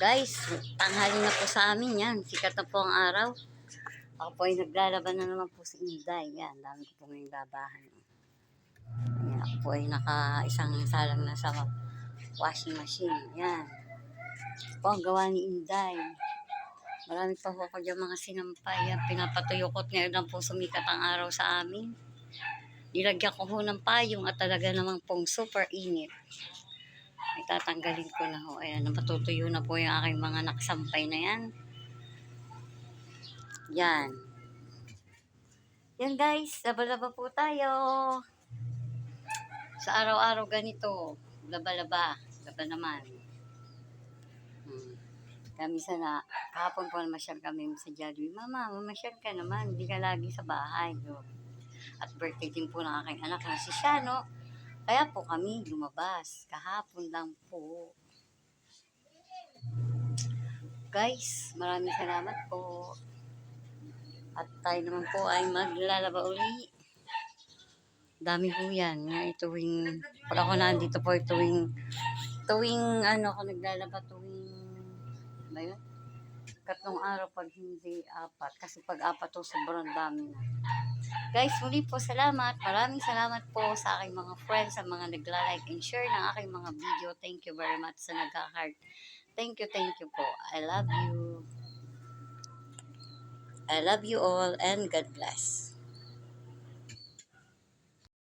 Guys, tanghali na po sa amin yan. Sikat na po ang araw. Ako po ay naglalaban na naman po sa Inday. Yan, dami ko po ngayong labahan. Yan, ako po ay naka isang salang na sa washing machine. Yan. Ito po ang gawa ni Inday. Marami pa po ako dyan mga sinampay. Yan, pinapatuyokot ngayon lang po sumikat ang araw sa amin. Nilagyan ko ho ng payong at talaga namang pong super init. Ay tatanggalin ko na ho. Ayan, napatutuyo na po yung aking mga nakasampay na yan. Yan. Yan guys, laba-laba po tayo. Sa araw-araw ganito, laba-laba. Laba naman. Hmm. Kami sana, kahapon po namasyal kami sa Jollibee. Mama, mamasyal ka naman. Hindi ka lagi sa bahay. No? At birthday din po ng aking anak na si Shano. Kaya po kami lumabas. Kahapon lang po. Guys, maraming salamat po. At tayo naman po ay maglalaba uli. Dami po yan. Nga tuwing, pag ako nandito po ay tuwing, tuwing ano ako naglalaba tuwing, ano ba yun? Katlong araw pag hindi apat. Kasi pag apat to sobrang dami na. Guys, muli po salamat. Maraming salamat po sa aking mga friends, sa mga nagla-like and share ng aking mga video. Thank you very much sa nagka-heart. Thank you, thank you po. I love you. I love you all and God bless.